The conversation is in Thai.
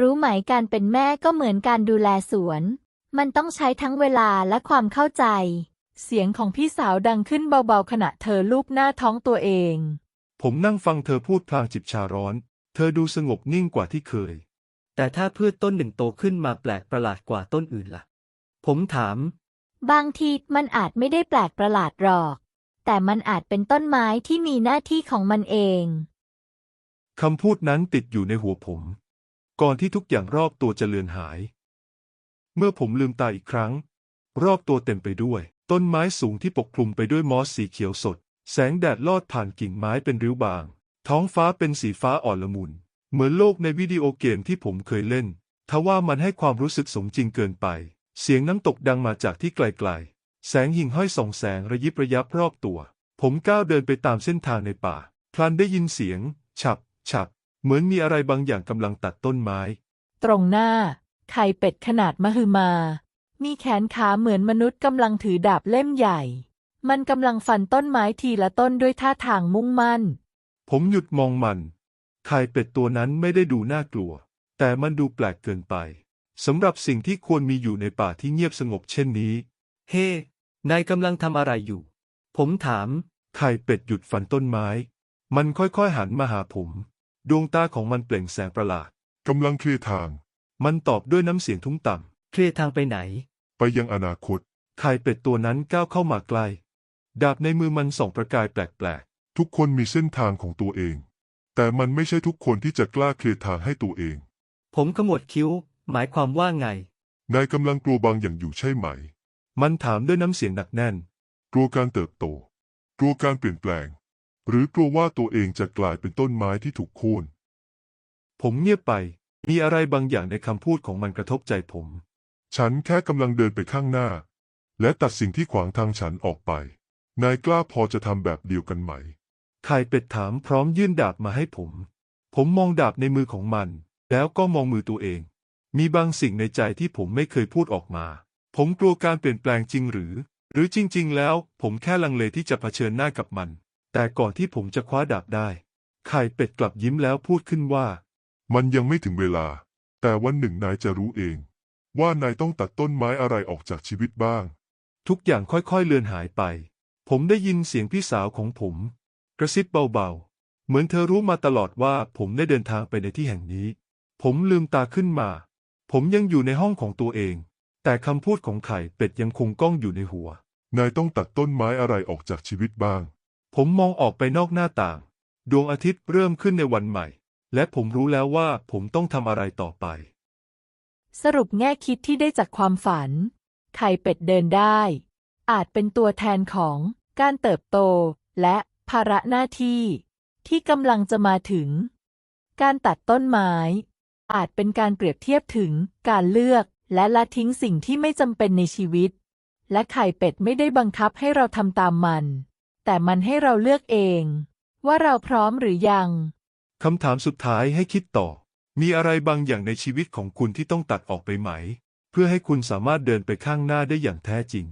รู้ไหมการเป็นแม่ก็เหมือนการดูแลสวน มันต้องใช้ทั้งเวลาและความเข้าใจ เสียงของพี่สาวดังขึ้นเบาๆ ขณะเธอลูบหน้าท้องตัวเอง ผมนั่งฟังเธอพูดพลางจิบชาร้อน เธอดูสงบนิ่งกว่าที่เคย แต่ถ้าพืชต้นหนึ่งโตขึ้นมาแปลกประหลาดกว่าต้นอื่นล่ะ ผมถาม บางทีมันอาจไม่ได้แปลกประหลาดหรอก แต่มันอาจเป็นต้นไม้ที่มีหน้าที่ของมันเอง คำพูดนั้นติดอยู่ในหัวผม ก่อนที่ทุกอย่างรอบตัวจะเลือนหาย เมื่อผมลืมตาอีกครั้ง รอบตัวเต็มไปด้วย ต้นไม้สูงที่ปกคลุมไปด้วยมอสสีเขียวสด แสงแดดลอดผ่านกิ่งไม้เป็นริ้วบาง ท้องฟ้าเป็นสีฟ้าอ่อนละมุน เหมือนโลกในวิดีโอเกมที่ผมเคยเล่น ทว่ามันให้ความรู้สึกสมจริงเกินไป เสียงน้ำตกดังมาจากที่ไกลๆ แสงหิ่งห้อยส่องแสงระยิบระยับรอบตัว ผมก้าวเดินไปตามเส้นทางในป่า พลันได้ยินเสียง ฉับ ฉับ เหมือนมีอะไรบางอย่างกำลังตัดต้นไม้ ตรงหน้า ไข่เป็ดขนาดมหึมา มีแขนขาเหมือนมนุษย์กำลังถือดาบเล่มใหญ่ มันกำลังฟันต้นไม้ทีละต้นด้วยท่าทางมุ่งมั่น ผมหยุดมองมัน ไข่เป็ดตัวนั้นไม่ได้ดูน่ากลัว แต่มันดูแปลกเกินไปสำหรับสิ่งที่ควรมีอยู่ในป่าที่เงียบสงบเช่นนี้ เฮ้ นายกำลังทำอะไรอยู่ ผมถาม ไข่เป็ดหยุดฟันต้นไม้ มันค่อยๆหันมาหาผม ดวงตาของมันเปล่งแสงประหลาด กำลังเคลียร์ทาง มันตอบด้วยน้ำเสียงทุ้มต่เคลียร์ทางไปไหน ไปยังอนาคตำไข่เป็ดตัวนั้นก้าวเข้ามาใกล้ ดาบในมือมันส่องประกายแปลกทุกคนมีเส้นทางของตัวเอง แต่มันไม่ใช่ทุกคนที่จะกล้าเคลียร์ทางให้ตัวเอง ผมขมวดคิ้ว หมายความว่าไง นายกำลังกลัวบางอย่างอยู่ใช่ไหม ๆ มันถามด้วยน้ำเสียงหนักแน่น กลัวการเติบโต กลัวการเปลี่ยนแปลง หรือกลัวว่าตัวเองจะกลายเป็นต้นไม้ที่ถูกโค่น ผมเงียบไป มีอะไรบางอย่างในคำพูดของมันกระทบใจผม ฉันแค่กำลังเดินไปข้างหน้า และตัดสิ่งที่ขวางทางฉันออกไป นายกล้าพอจะทำแบบเดียวกันไหมไข่เป็ดถามพร้อมยื่นดาบมาให้ผม ผมมองดาบในมือของมัน แล้วก็มองมือตัวเอง มีบางสิ่งในใจที่ผมไม่เคยพูดออกมา ผมกลัวการเปลี่ยนแปลงจริงหรือ หรือจริง ๆ แล้ว ผมแค่ลังเลที่จะเผชิญหน้ากับมัน แต่ก่อนที่ผมจะคว้าดาบได้ไข่เป็ดกลับยิ้มแล้วพูดขึ้นว่า มันยังไม่ถึงเวลา แต่วันหนึ่งนายจะรู้เอง ว่านายต้องตัดต้นไม้อะไรออกจากชีวิตบ้าง ทุกอย่างค่อยๆเลือนหายไป ผมได้ยินเสียงพี่สาวของผม กระซิบเบาๆ เหมือนเธอรู้มาตลอดว่าผมได้เดินทางไปในที่แห่งนี้ ผมลืมตาขึ้นมา ผมยังอยู่ในห้องของตัวเอง แต่คำพูดของไข่เป็ดยังคงก้องอยู่ในหัว นายต้องตัดต้นไม้อะไรออกจากชีวิตบ้าง ผมมองออกไปนอกหน้าต่าง ดวงอาทิตย์เริ่มขึ้นในวันใหม่ และผมรู้แล้วว่าผมต้องทำอะไรต่อไป สรุปแง่คิดที่ได้จากความฝัน ไข่เป็ดเดินได้ อาจเป็นตัวแทนของการเติบโต และภาระหน้าที่ ที่กำลังจะมาถึง การตัดต้นไม้ อาจเป็นการเปรียบเทียบถึงการเลือกและละทิ้งสิ่งที่ไม่จำเป็นในชีวิต และไข่เป็ดไม่ได้บังคับให้เราทำตามมัน แต่มันให้เราเลือกเอง ว่าเราพร้อมหรือยัง คำถามสุดท้ายให้คิดต่อ มีอะไรบางอย่างในชีวิตของคุณที่ต้องตัดออกไปไหม เพื่อให้คุณสามารถเดินไปข้างหน้าได้อย่างแท้จริง